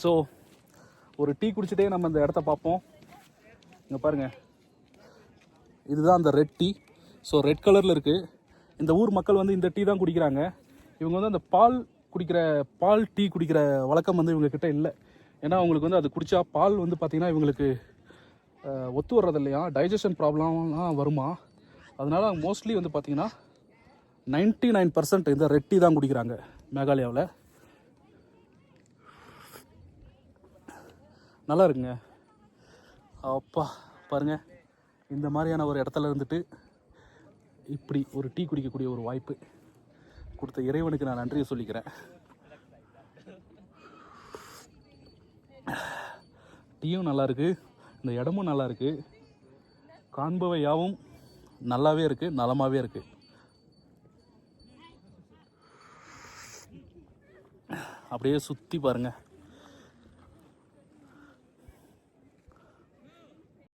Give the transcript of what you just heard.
So ஒரு tea குடிச்சிட்டே நம்ம இந்த இடத்த பார்ப்போம். இங்கே பாருங்கள் இதுதான் அந்த ரெட் டீ ஸோ ரெட் கலரில் இருக்குது இந்த ஊர் மக்கள் வந்து இந்த டீ தான் குடிக்கிறாங்க. இவங்க வந்து அந்த பால் குடிக்கிற பால் டீ குடிக்கிற வழக்கம் வந்து இவங்கக்கிட்ட இல்லை. ஏன்னா அவங்களுக்கு வந்து அது குடித்தா பால் வந்து பார்த்திங்கன்னா இவங்களுக்கு ஒத்து வர்றது இல்லையா? டைஜஷன் ப்ராப்ளம்லாம் வருமா? அதனால் மோஸ்ட்லி வந்து பார்த்திங்கன்னா நைன்ட்டி நைன் பர்சன்ட் இந்த ரெட் டீ தான் குடிக்கிறாங்க மேகாலயாவில். நல்லா இருக்குங்க அப்பா பாருங்க. இந்த மாதிரியான ஒரு இடத்துல இருந்துட்டு இப்படி ஒரு டீ குடிக்கக்கூடிய ஒரு வாய்ப்பு கொடுத்த இறைவனுக்கு நான் நன்றியை சொல்லிக்கிறேன். டீயும் நல்லாயிருக்கு இந்த இடமும் நல்லா இருக்குது காண்பவை யாவும் நல்லாவே இருக்குது நலமாகவே இருக்குது அப்படியே சுற்றி பாருங்கள்